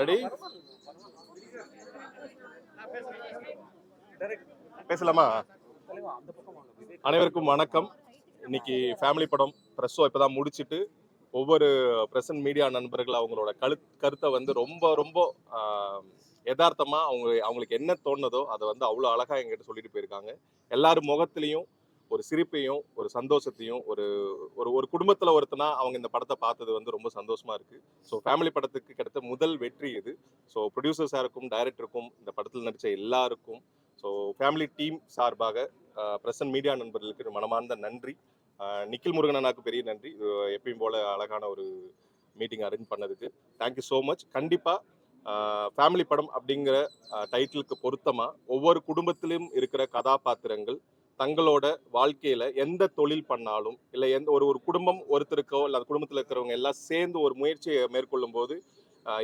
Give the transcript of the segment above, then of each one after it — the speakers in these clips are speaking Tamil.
ரெடி பேசலாமா? அனைவருக்கும் வணக்கம். இன்னைக்கு ஃபேமிலி படம் ப்ரெஸ் ஷோ இப்பதான் முடிச்சிட்டு ஒவ்வொரு பிரசன்ட் மீடியா நண்பர்கள் அவங்களோட கழு கருத்தை வந்து ரொம்ப ரொம்ப ஆஹ், யதார்த்தமா அவங்க அவங்களுக்கு என்ன தோணுதோ அதை வந்து அவ்வளோ அழகா எங்கிட்ட சொல்லிட்டு போயிருக்காங்க. எல்லாரும் முகத்திலையும் ஒரு சிரிப்பையும் ஒரு சந்தோஷத்தையும் ஒரு ஒரு ஒரு குடும்பத்தில் ஒருத்தனா அவங்க இந்த படத்தை பார்த்தது வந்து ரொம்ப சந்தோஷமா இருக்கு. ஸோ ஃபேமிலி படத்துக்கு கிடைத்த முதல் வெற்றி இது. ஸோ ப்ரொடியூசர் சாருக்கும் டைரக்டருக்கும் இந்த படத்தில் நடித்த எல்லாருக்கும் ஸோ ஃபேமிலி டீம் சார்பாக பிரசன்ட் மீடியா நண்பர்களுக்கு மனமார்ந்த நன்றி. நிக்கில் நிখিல் முருகன் பெரிய நன்றி. இது எப்பயும் போல அழகான ஒரு மீட்டிங் அரேஞ்ச் பண்ணதுக்கு. தேங்க்யூ ஸோ மச் கண்டிப்பாக ஃபேமிலி படம் அப்படிங்கிற டைட்டிலுக்கு பொருத்தமாக ஒவ்வொரு குடும்பத்திலும் இருக்கிற கதாபாத்திரங்கள் தங்களோட வாழ்க்கையில எந்த தொழில் பண்ணாலும் இல்லை எந்த ஒரு ஒரு குடும்பம் ஒருத்தருக்கோ இல்லை அந்த குடும்பத்தில் இருக்கிறவங்க எல்லாம் சேர்ந்து ஒரு முயற்சியை மேற்கொள்ளும் போது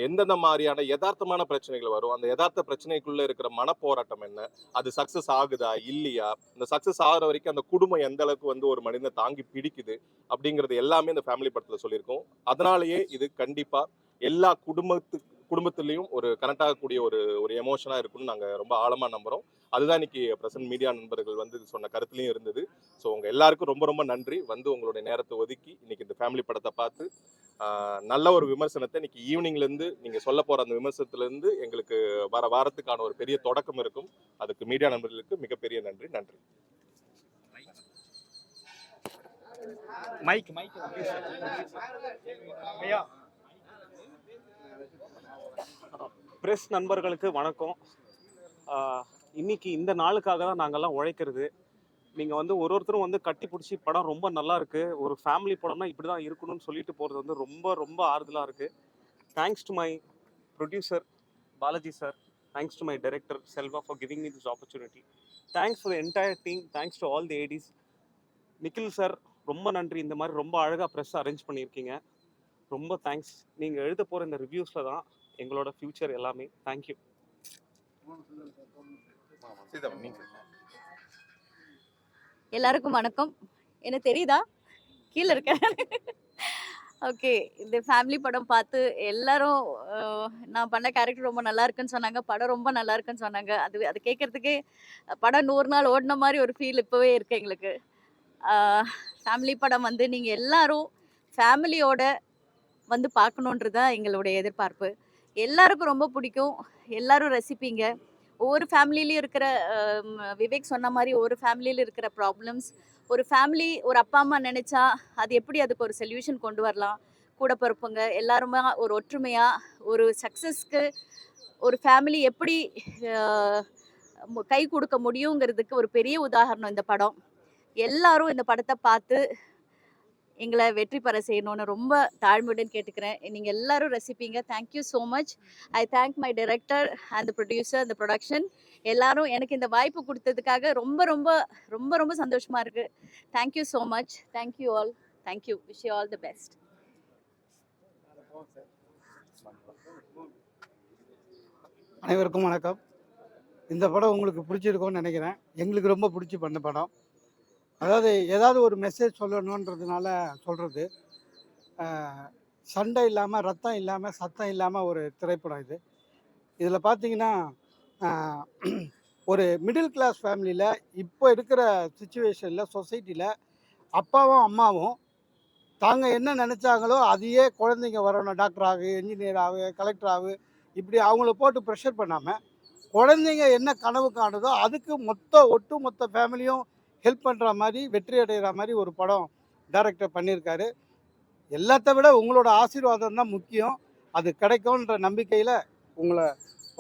எந்தெந்த மாதிரியான யதார்த்தமான பிரச்சனைகள் வரும்? அந்த யதார்த்த பிரச்சனைக்குள்ள இருக்கிற மனப்போராட்டம் என்ன? அது சக்சஸ் ஆகுதா? இல்லையா? இந்த சக்சஸ் ஆகுற வரைக்கும் அந்த குடும்பம் எந்த அளவுக்கு வந்து ஒரு மனிதனை தாங்கி பிடிக்குது? அப்படிங்கிறது எல்லாமே இந்த ஃபேமிலி படத்துல சொல்லியிருக்கோம். அதனாலேயே இது கண்டிப்பா எல்லா குடும்பத்துக்கு குடும்பத்திலையும் ஒரு கனெக்ட் ஆகக்கூடிய ஒரு ஒரு எமோஷனாக இருக்கும்னு நாங்கள் ரொம்ப ஆழமாக நம்புகிறோம் அதுதான் இன்னைக்கு பிரசன்ட் மீடியா நண்பர்கள் வந்து சொன்ன கருத்துலையும் இருந்தது. ஸோ உங்கள் எல்லாருக்கும் ரொம்ப ரொம்ப நன்றி. வந்து உங்களுடைய நேரத்தை ஒதுக்கி இன்னைக்கு இந்த ஃபேமிலி படத்தை பார்த்து நல்ல ஒரு விமர்சனத்தை இன்னைக்கு ஈவினிங்லேருந்து நீங்கள் சொல்ல போகிற அந்த விமர்சனத்துலேருந்து எங்களுக்கு வர வாரத்துக்கான ஒரு பெரிய தொடக்கம் இருக்கும். அதுக்கு மீடியா நண்பர்களுக்கு மிகப்பெரிய நன்றி. நன்றி. மைக் மைக் ஐயா ப்ரெஸ் நண்பர்களுக்கு வணக்கம். இன்னைக்கு இந்த நாளுக்காக தான் நாங்கள்லாம் உழைக்கிறது. நீங்கள் வந்து ஒரு ஒருத்தரும் வந்து கட்டி பிடிச்சி படம் ரொம்ப நல்லா இருக்கு. ஒரு ஃபேமிலி படம்னா இப்படி தான் இருக்கணும்னு சொல்லிட்டு போகிறது வந்து ரொம்ப ரொம்ப ஆறுதலாக இருக்குது thanks to my producer Balaji sir thanks to my director Selva for giving me this opportunity thanks for entire team thanks to all the ADs Nikhil sir ரொம்ப நன்றி. இந்த மாதிரி ரொம்ப அழகாக ப்ரெஸ் அரேஞ்ச் பண்ணியிருக்கீங்க. ரொம்ப தேங்க்ஸ் நீங்கள் எழுத போகிற இந்த ரிவ்யூஸில் தான் எங்களோட ஃப்யூச்சர் எல்லாமே. தேங்க்யூ எல்லாருக்கும் வணக்கம். என்ன தெரியுதா? கீழே இருக்க. ஓகே இந்த ஃபேமிலி படம் பார்த்து எல்லாரும் நான் பண்ண கேரக்டர் ரொம்ப நல்லா இருக்குன்னு சொன்னாங்க. படம் ரொம்ப நல்லா இருக்குன்னு சொன்னாங்க. அது அது கேட்கறதுக்கே படம் நூறு நாள் ஓடின மாதிரி ஒரு ஃபீல் இப்போவே இருக்கு எங்களுக்கு. ஃபேமிலி படம் வந்து நீங்கள் எல்லாரும் ஃபேமிலியோட வந்து பார்க்கணுன்றது தான் எங்களுடைய எதிர்பார்ப்பு. எல்லாருக்கும் ரொம்ப பிடிக்கும். எல்லாரும் ரசிப்பீங்க. ஒவ்வொரு ஃபேமிலிலையும் இருக்கிற விவேக் சொன்ன மாதிரி ஒவ்வொரு ஃபேமிலியில் இருக்கிற ப்ராப்ளம்ஸ் ஒரு ஃபேமிலி ஒரு அப்பா அம்மா நினச்சா அது எப்படி அதுக்கு ஒரு சொல்யூஷன் கொண்டு வரலாம்? கூட பிறப்புங்க எல்லாருமே ஒரு ஒற்றுமையாக ஒரு சக்ஸஸ்க்கு ஒரு ஃபேமிலி எப்படி கை கொடுக்க முடியுங்கிறதுக்கு ஒரு பெரிய உதாரணம் இந்த படம். எல்லாரும் இந்த படத்தை பார்த்து எங்களை வெற்றி பெற செய்யணும்னு ரொம்ப தாழ்மையுடன் கேட்டுக்கிறேன். நீங்கள் எல்லாரும் ரசிப்பீங்க. Thank you so much I thank my director and producer அந்த ப்ரொடக்ஷன் எல்லாரும் எனக்கு இந்த வாய்ப்பு கொடுத்ததுக்காக ரொம்ப ரொம்ப ரொம்ப ரொம்ப சந்தோஷமாக இருக்குது thank you so much thank you all thank you wish you all the best அனைவருக்கும் வணக்கம். இந்த படம் உங்களுக்கு பிடிச்சிருக்கோன்னு நினைக்கிறேன். எங்களுக்கு ரொம்ப பிடிச்சி பண்ண படம். அதாவது ஏதாவது ஒரு மெசேஜ் சொல்லணுன்றதுனால சொல்கிறது சண்டை இல்லாமல் ரத்தம் இல்லாமல் சத்தம் இல்லாமல் ஒரு திரைப்படம் இது. இதில் பார்த்தீங்கன்னா ஒரு மிடில் கிளாஸ் ஃபேமிலியில் இப்போ இருக்கிற சுச்சுவேஷனில் சொசைட்டியில் அப்பாவும் அம்மாவும் தாங்க என்ன நினச்சாங்களோ அதையே குழந்தைங்க வரணும். டாக்டர் ஆகு என்ஜினியர் ஆகு கலெக்டர் ஆகு இப்படி அவங்கள போட்டு ப்ரெஷர் பண்ணாமல் குழந்தைங்க என்ன கனவு காணுதோ அதுக்கு மொத்த ஒட்டு மொத்த ஃபேமிலியும் ஹெல்ப் பண்ணுற மாதிரி வெற்றி அடைகிற மாதிரி ஒரு படம் டைரக்டர் பண்ணியிருக்காரு. எல்லாத்த விட உங்களோட ஆசீர்வாதம் தான் முக்கியம். அது கிடைக்கும்ன்ற நம்பிக்கையில் உங்களை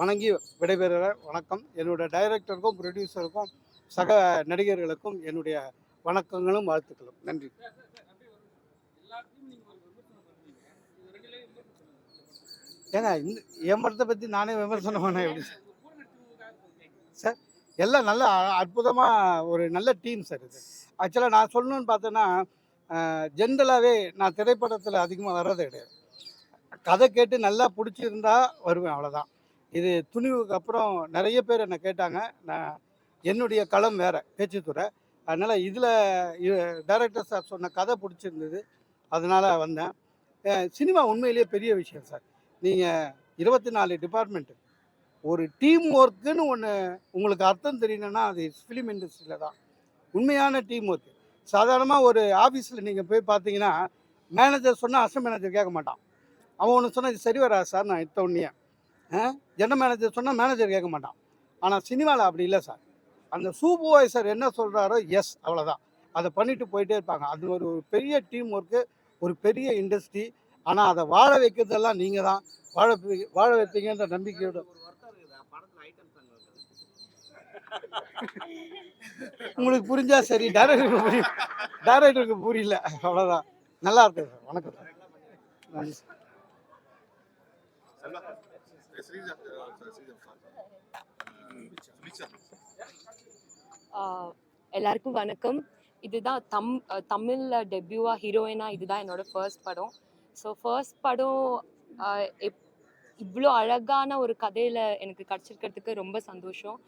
வணங்கி விடைபெறுகிறேன் வணக்கம். என்னுடைய டைரக்டருக்கும் ப்ரொடியூசருக்கும் சக நடிகர்களுக்கும் என்னுடைய வணக்கங்களும் வாழ்த்துக்களும். நன்றி. ஏங்க இந்த என் படத்தை பற்றி நானே விமர்சனம் பண்ணேன் எப்படி? சார்? எல்லாம் நல்ல அற்புதமாக ஒரு நல்ல டீம் சார் இது. ஆக்சுவலாக நான் சொல்லணும்னு பார்த்தேன்னா ஜென்ரலாகவே நான் திரைப்படத்தில் அதிகமாக வர்றது கிடையாது. கதை கேட்டு நல்லா பிடிச்சிருந்தா வருவேன் அவ்வளோதான் இது துணிவுக்கு அப்புறம் நிறைய பேர் என்னை கேட்டாங்க. நான் என்னுடைய களம் வேறு பேச்சுத்துறை. அதனால் இதில் டைரக்டர் சார் சொன்ன கதை பிடிச்சிருந்தது. அதனால் வந்தேன். சினிமா உண்மையிலேயே பெரிய விஷயம் சார் நீங்கள் இருபத்தி நாலு டிபார்ட்மெண்ட்டு ஒரு டீம் ஒர்க்குன்னு ஒன்று உங்களுக்கு அர்த்தம் தெரியணும்னா அது ஃபிலிம் இண்டஸ்ட்ரியில் தான். உண்மையான டீம் ஒர்க்கு சாதாரணமாக ஒரு ஆஃபீஸில் நீங்கள் போய் பார்த்தீங்கன்னா மேனேஜர் சொன்னால் அசன் மேனேஜர் கேட்க மாட்டான். அவன் ஒன்று சொன்னால் இது சரி வரா சார் நான் இத்த உடனே. ஜெனரல் மேனேஜர் சொன்னால் மேனேஜர் கேட்க மாட்டான். ஆனால் சினிமாவில் அப்படி இல்லை சார் அந்த சூப்பர்வைசர் என்ன சொல்கிறாரோ எஸ் அவ்வளோதான் அதை பண்ணிட்டு போயிட்டே இருப்பாங்க. அது ஒரு பெரிய டீம் ஒர்க்கு ஒரு பெரிய இண்டஸ்ட்ரி ஆனால் அதை வாழ வைக்கிறதெல்லாம் நீங்கள் தான் வாழ வாழ வைப்பீங்கன்ற நம்பிக்கையோட உங்களுக்கு புரிஞ்சா சரி டேரக்டருக்கு புரியும் டேரக்டருக்கு புரியல. அவ்வளோதான் நல்லா இருக்கு. சார் வணக்கம் சார் நன்றி எல்லாருக்கும் வணக்கம். இதுதான் தம் தமிழில் தமிழ்ல டெபியூவா ஹீரோயினா இதுதான் என்னோட ஃபர்ஸ்ட் படம். ஸோ ஃபர்ஸ்ட் படம் எப் இவ்வளோ அழகான ஒரு கதையில் எனக்கு கிடச்சிருக்கிறதுக்கு ரொம்ப சந்தோஷம்.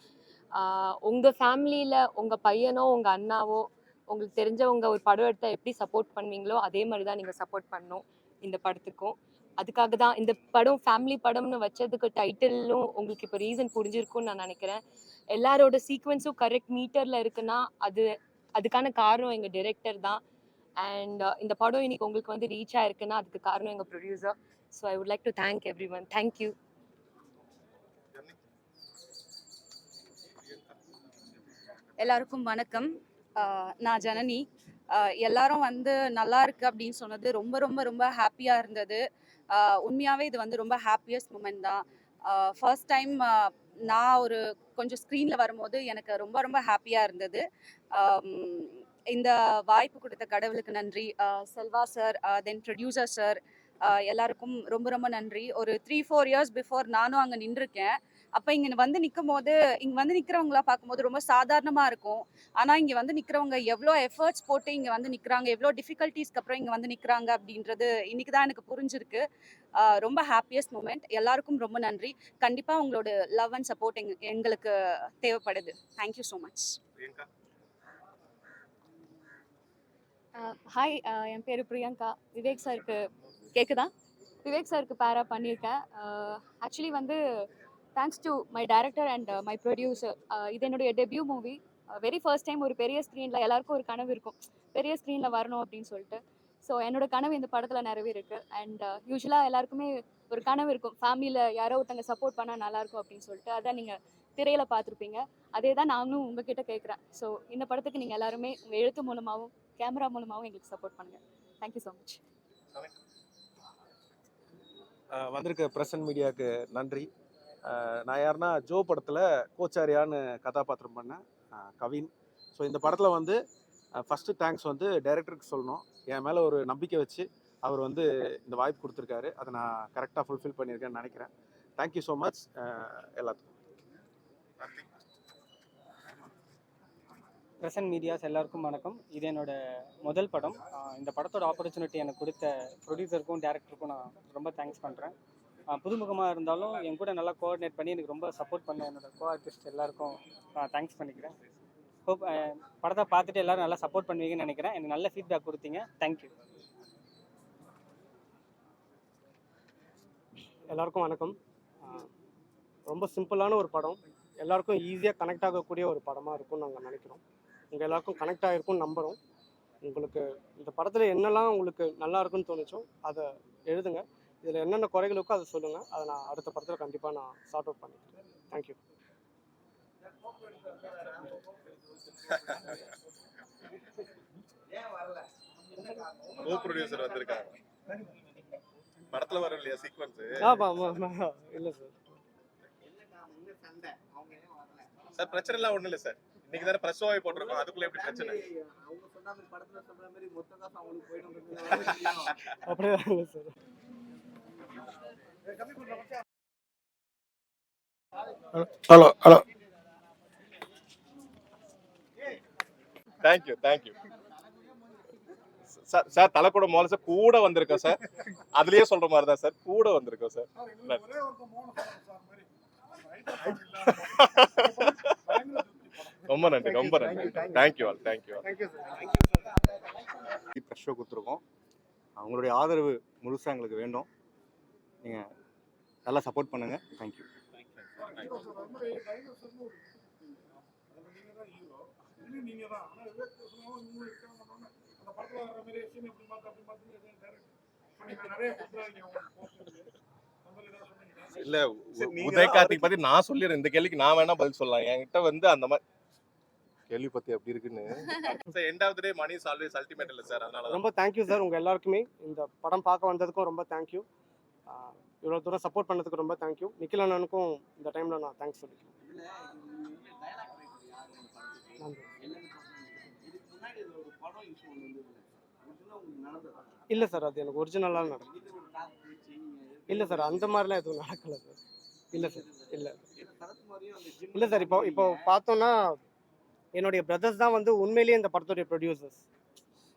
உங்கள் ஃபேமிலியில் உங்கள் பையனோ உங்கள் அண்ணாவோ உங்களுக்கு தெரிஞ்சவங்க ஒரு படம் எடுத்தால் எப்படி சப்போர்ட் பண்ணுவீங்களோ அதே மாதிரி தான் நீங்கள் சப்போர்ட் பண்ணணும் இந்த படத்துக்கும். அதுக்காக தான் இந்த படம் ஃபேமிலி படம்னு வச்சதுக்கு டைட்டிலும் உங்களுக்கு இப்போ ரீசன் புரிஞ்சிருக்கும்னு நான் நினைக்கிறேன். எல்லாரோட சீக்வன்ஸும் கரெக்ட் மீட்டரில் இருக்குன்னா அது அதுக்கான காரணம் எங்கள் டிரெக்டர் தான். அண்ட் இந்த படம் இன்னைக்கு உங்களுக்கு வந்து ரீச் ஆயிருக்குன்னா அதுக்கு காரணம் எங்கள் producer so I would like to thank everyone thank you எல்லாருக்கும் வணக்கம். நான் ஜனனி. எல்லாரும் வந்து நல்லா இருக்கு அப்படின்னு சொன்னது ரொம்ப ரொம்ப ரொம்ப ஹாப்பியாக இருந்தது. உண்மையாகவே இது வந்து ரொம்ப ஹாப்பியஸ்ட் மூமெண்ட் தான். ஃபர்ஸ்ட் டைம் நான் ஒரு கொஞ்சம் ஸ்க்ரீனில் வரும்போது எனக்கு ரொம்ப ரொம்ப ஹாப்பியாக இருந்தது. இந்த வாய்ப்பு கொடுத்த கடவுளுக்கு நன்றி. Selva sir then producer sir எல்லாருக்கும் ரொம்ப ரொம்ப நன்றி. ஒரு த்ரீ ஃபோர் இயர்ஸ் பிஃபோர் நானும் அங்கே நின்றுருக்கேன். அப்போ இங்கே வந்து நிற்கும் போது இங்கே வந்து நிற்கிறவங்கள பார்க்கும்போது ரொம்ப சாதாரணமாக இருக்கும். ஆனால் இங்கே வந்து நிற்கிறவங்க எவ்வளோ எஃபர்ட்ஸ் போட்டு இங்கே வந்து நிற்கிறாங்க எவ்வளோ டிஃபிகல்ட்டிஸ்க்கு அப்புறம் இங்கே வந்து நிற்கிறாங்க அப்படின்றது இன்னைக்கு தான் எனக்கு புரிஞ்சிருக்கு. ரொம்ப ஹாப்பியஸ்ட் மூமெண்ட் எல்லாருக்கும் ரொம்ப நன்றி. கண்டிப்பாக உங்களோட லவ் அண்ட் சப்போர்ட் எங்க எங்களுக்கு தேவைப்படுது. Thank you so much hi என் பேர் பிரியங்கா. விவேக் சாருக்கு கேட்குதா விவேக் சாருக்கு பேரா பண்ணியிருக்கேன். ஆக்சுவலி வந்து thanks to my director and my producer இது என்னுடைய debut movie very first time ஒரு பெரிய ஸ்க்ரீனில் எல்லாருக்கும் ஒரு கனவு இருக்கும். பெரிய ஸ்க்ரீனில் வரணும் அப்படின்னு சொல்லிட்டு. ஸோ என்னோட கனவு இந்த படத்தில் நிறைவேறிருக்கு அண்ட் யூஸ்வலாக uh, எல்லாருக்குமே ஒரு கனவு இருக்கும். ஃபேமிலியில் யாரோ ஒருத்தங்க சப்போர்ட் பண்ணால் நல்லாயிருக்கும் அப்படின்னு சொல்லிட்டு. அதான் நீங்கள் திரையில் பார்த்துருப்பீங்க. அதே தான் நானும் உங்ககிட்ட கேட்குறேன். ஸோ இந்த படத்துக்கு நீங்கள் எல்லாருமே உங்கள் எழுத்து மூலமாகவும் கேமரா மூலமாகவும் எங்களுக்கு சப்போர்ட் பண்ணுங்கள் தேங்க்யூ ஸோ மச் வந்திருக்க பிரசன்ட் மீடியாவுக்கு நன்றி. நான் யாருன்னா ஜோ படத்தில் கோச்சாரியான்னு கதாபாத்திரம் பண்ணேன் கவின். ஸோ இந்த படத்தில் வந்து ஃபஸ்ட்டு தேங்க்ஸ் வந்து டைரக்டருக்கு சொல்லணும். என் மேலே ஒரு நம்பிக்கை வச்சு அவர் வந்து இந்த வாய்ப்பு கொடுத்துருக்காரு. அதை நான் கரெக்டாக ஃபுல்ஃபில் பண்ணியிருக்கேன்னு நினைக்கிறேன். தேங்க்யூ ஸோ மச் எல்லாத்துக்கும். பிரசன்ட் மீடியாஸ் எல்லாருக்கும் வணக்கம். இது என்னோட முதல் படம். இந்த படத்தோட ஆப்பர்ச்சுனிட்டி எனக்கு கொடுத்த ப்ரொடியூசருக்கும் டேரக்டருக்கும் நான் ரொம்ப தேங்க்ஸ் பண்ணுறேன் புதுமுகமாக இருந்தாலும் என் கூட நல்லா கோஆர்டினேட் பண்ணி எனக்கு ரொம்ப சப்போர்ட் பண்ண என்னோட கோ ஆர்டிஸ்ட் எல்லாருக்கும் நான் தேங்க்ஸ் பண்ணிக்கிறேன். ஹோப் படத்தை பார்த்துட்டு எல்லாரும் நல்லா சப்போர்ட் பண்ணுவீங்கன்னு நினைக்கிறேன். எனக்கு நல்ல ஃபீட்பேக் கொடுத்தீங்க. தேங்க்யூ எல்லாருக்கும் வணக்கம். ரொம்ப சிம்பிளான ஒரு படம். எல்லாருக்கும் ஈஸியாக கனெக்ட் ஆகக்கூடிய ஒரு படமாக இருக்கும்னு நாங்கள் நினைக்கிறோம். உங்கள் எல்லாருக்கும் கனெக்ட் ஆகிருக்கும்னு நம்புகிறோம் உங்களுக்கு இந்த படத்தில் என்னெல்லாம் உங்களுக்கு நல்லா இருக்குன்னு தோணுச்சோ அதை எழுதுங்க. இதில் என்னென்ன குறைகள் இருக்கோ அதை சொல்லுங்கள். அதை நான் அடுத்த படத்தில் கண்டிப்பாக நான் சார்ட் அவுட் பண்ணிக்கிறேன். தேங்க்யூ கோ ப்ரொடியூசர் வந்திருக்காங்க படத்துல வர இல்லையா சீக்வன்ஸ் ஆமாம் இல்லை சார் சார் பிரச்சனை எல்லாம் ஒண்ணும் இல்ல சார் இன்னைக்கு தானே பிரஸ் வாய் போட்டிருக்கோம். அதுக்குள்ள எப்படி பிரச்சனை? அப்படியே இல்லை sir hello hello thank you thank you sir sir தலை கூட முதல்ல சார் கூட வந்திருக்கோம் சார் அதுலயே சொல்ற மாதிரி தான் சார் கூட வந்திருக்கோம் சார் ரொம்ப நன்றி ரொம்ப நன்றி. Thank you all thank you all fresh show கொடுத்துருக்கோம். அவங்களுடைய ஆதரவு முழுசாக எங்களுக்கு வேண்டும். நீங்கள் நல்லா சப்போர்ட் பண்ணுங்கள் தேங்க்யூ இல்ல சரி, உதய கார்த்திக் பத்தி நான் சொல்லிடுறேன். இந்த கேள்விக்கு நான் வேணா பதில் சொல்லலாம். என்கிட்ட வந்து அந்த மாதிரி கேள்வி பத்தி எப்படி இருக்குன்னு. End of day money is always ultimate இல்ல சார் அதனால ரொம்ப தேங்க்யூ சார் உங்கள் எல்லாருக்குமே. இந்த படம் பார்க்க வந்ததுக்கும் ரொம்ப தேங்க்யூ இவ்வளோ தூரம் சப்போர்ட் பண்ணதுக்கு ரொம்ப தேங்க்யூ நிக்கில் அண்ணனுக்கும் இந்த டைமில் நான் தேங்க்ஸ் சொல்லிக்கிறேன். நன்றி இல்லை சார் அது எனக்கு ஒரிஜினலாக நடக்கும் இல்லை சார் அந்த மாதிரிலாம் எதுவும் நடக்கல சார் இல்லை சார் இல்லை. இல்லை சார் இப்போ இப்போ பார்த்தோன்னா என்னுடைய பிரதர்ஸ் தான் வந்து உண்மையிலேயே இந்த படத்துடைய ப்ரொடியூசர்ஸ்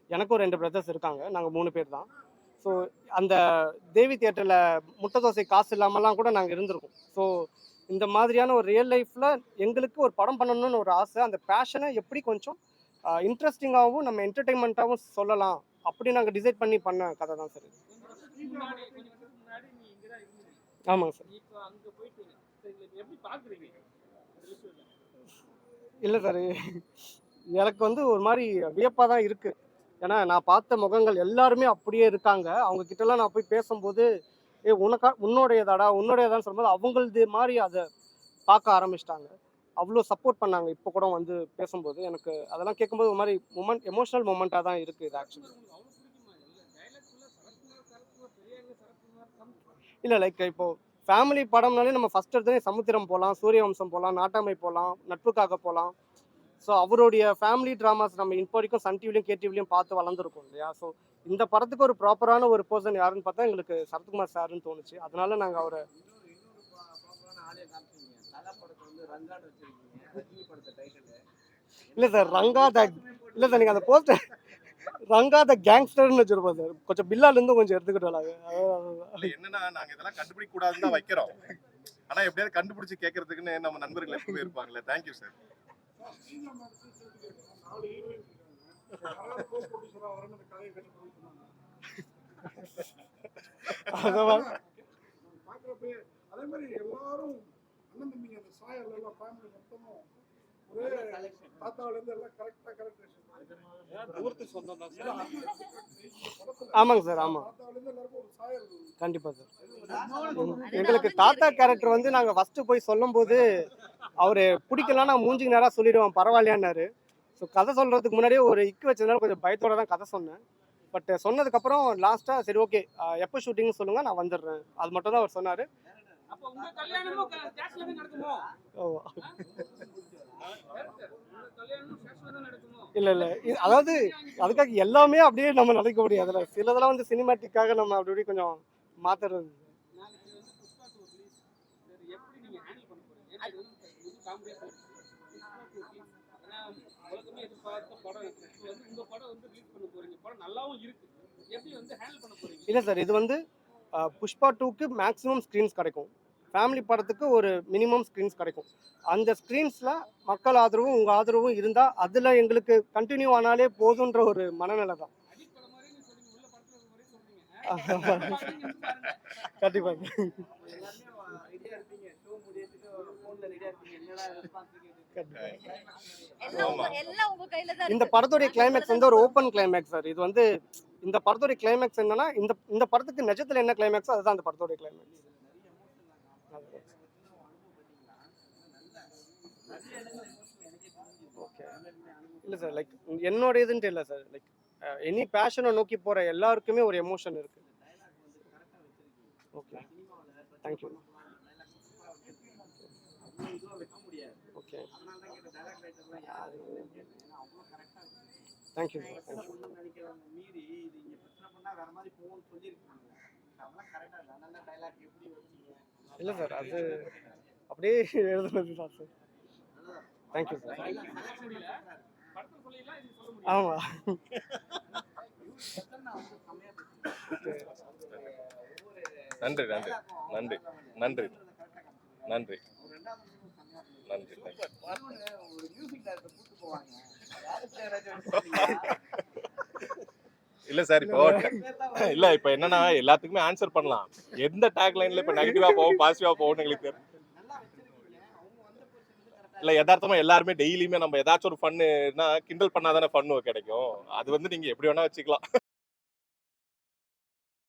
எனக்கும் ரெண்டு பிரதர்ஸ் இருக்காங்க. நாங்கள் மூணு பேர் தான். ஸோ அந்த தேவி தியேட்டரில் முட்டை தோசை காசு இல்லாமலாம் கூட நாங்கள் இருந்திருக்கோம். ஸோ இந்த மாதிரியான ஒரு ரியல் லைஃப்பில் எங்களுக்கு ஒரு படம் பண்ணணும்னு ஒரு ஆசை அந்த பேஷனை எப்படி கொஞ்சம் இன்ட்ரெஸ்டிங்காகவும் நம்ம என்டர்டெயின்மெண்ட்டாகவும் சொல்லலாம் அப்படி நாங்கள் டிசைட் பண்ணி பண்ண கதை தான் சார் ஆமாங்க சார். இல்லை சார் எனக்கு வந்து ஒரு மாதிரி வியப்பாக தான் இருக்குது ஏன்னா நான் பார்த்த முகங்கள் எல்லாருமே அப்படியே இருக்காங்க. அவங்க கிட்டலாம் நான் போய் பேசும்போது ஏ உனக்கா உன்னோடையதாடா உன்னோடையதான்னு சொல்லும்போது அவங்களது மாதிரி அதை பார்க்க ஆரம்பிச்சிட்டாங்க. அவ்வளோ சப்போர்ட் பண்ணாங்க. இப்போ கூட வந்து பேசும்போது எனக்கு அதெல்லாம் கேட்கும்போது ஒரு மாதிரி மூமெண்ட் எமோஷனல் மூமெண்ட்டாக தான் இருக்குது இது ஆக்சுவலி இல்லை லைக் இப்போது ஃபேமிலி படம்னாலே நம்ம ஃபஸ்ட் எடுத்தோடனே சமுத்திரம் போகலாம் சூரியவம்சம் போகலாம் நாட்டாமை போகலாம் நட்புக்காக போகலாம் ஸோ அவருடைய ஃபேமிலி ட்ராமாஸ் நம்ம இப்போ வரைக்கும் சன் டிவிலையும் கேடிவிலையும் பார்த்து வளர்ந்துருக்கோம் இல்லையா? ஸோ இந்த படத்துக்கு ஒரு ப்ராப்பரான ஒரு பர்சன் யாருன்னு பார்த்தா எங்களுக்கு சரத்குமார் சார்னு தோணுச்சு. அதனால நாங்கள் அவரை இல்லை சார் ரங்கா த இல்லை சார் நீங்கள் அந்த போஸ்டர் ரங்கா த கேங்ஸ்டர்னு வச்சிருப்போம் சார் கொஞ்சம் பில்லாலேருந்து கொஞ்சம் எடுத்துக்கிட்டோம் என்னன்னா நாங்க இதெல்லாம் கண்டுபிடிக்க கூடாதுன்னு தான் வைக்கிறோம். ஆனா எப்படியாவது கண்டுபிடிச்சு கேட்கறதுக்குன்னு நம்ம நண்பர்கள் எப்பவுமே இருப்பாங்களே தேங்க்யூ சார் அதான் அதே மாதிரி எல்லாரும் அண்ணன் தம்பிங்க அந்த சாயல் எல்லாம் ஃபேமிலி மொத்தமும் ஒரே தாத்தாவில இருந்து எல்லாம் கரெக்டா கரெக்ட் ஆமாங்க சார் ஆமாம் கண்டிப்பாக சார். எங்களுக்கு தாத்தா கேரக்டர் வந்து நாங்கள் ஃபஸ்ட்டு போய் சொல்லும்போது அவர் பிடிக்கலன்னா மூஞ்சிக்கு நேராக சொல்லிடுவோம் பரவாயில்லையான்னாரு. ஸோ கதை சொல்கிறதுக்கு முன்னாடியே ஒரு இக்கு வச்சதுனால கொஞ்சம் பயத்தோட தான் கதை சொன்னேன். பட் சொன்னதுக்கப்புறம் லாஸ்ட்டாக சரி ஓகே எப்போ ஷூட்டிங்னு சொல்லுங்கள் நான் வந்துடுறேன். அது மட்டும் தான் அவர் சொன்னார். ஓ. இல்லை இல்லை. அதாவது அதுக்காக எல்லாமே அப்படியே நம்ம நினைக்க முடியாதுல்ல சிலதெல்லாம் வந்து சினிமாட்டிக்காக நம்ம அப்படி கொஞ்சம் மாத்துறது. இல்லை சார். இது வந்து புஷ்பா டூக்கு மேக்ஸிமம் ஸ்க்ரீன்ஸ் கிடைக்கும். ஃபேமிலி படத்துக்கு ஒரு மினிமம் ஸ்க்ரீன்ஸ் கிடைக்கும். அந்த ஸ்க்ரீன்ஸில் மக்கள் ஆதரவும் உங்கள் ஆதரவும் இருந்தால் அதில் எங்களுக்கு கண்டினியூ ஆனாலே போதுன்ற ஒரு மனநிலை தான். கண்டிப்பாக இந்த. படத்துடைய கிளைமேக்ஸ் வந்து ஒரு. ஓப்பன் கிளைமேக்ஸ் சார் இது வந்து இந்த படத்துடைய கிளைமேக்ஸ் என்னன்னா இந்த இந்த படத்துக்கு நிஜத்தில் என்ன கிளைமேக்ஸோ அதுதான் இந்த படத்துடைய கிளைமேக்ஸ் இல்லை சார் லைக் என்னோட இதுன்ட்டு இல்லை சார் லைக் எனி பேஷனை நோக்கி போகிற எல்லாருக்குமே ஒரு எமோஷன் இருக்கு. Okay thank you okay thank you sir thank you இல்லை சார் அது அப்படியே எழுதுனது தான் சார் தேங்க்யூ சார் படத்துல சொல்லிடலாம் இது சொல்ல முடியும் ஆமாம் நன்றி நன்றி. நன்றி. நன்றி. நன்றி. நன்றி. இல்ல சார் இப்போ இல்ல இப்போ என்னன்னா எல்லாத்துக்குமே ஆன்சர் பண்ணலாம். எந்த டேக் லைன்ல இப்போ நெகட்டிவா போகும் பாசிட்டிவா போகும்னு எங்களுக்கு தெரியல இல்ல யதார்த்தமா எல்லாருமே டெய்லியுமே நம்ம ஏதாச்சும் ஒரு ஃபன்னு கிண்டல் பண்ணாதானே ஃபன்னு கிடைக்கும். அது வந்து நீங்க எப்படி வேணா வச்சுக்கலாம்.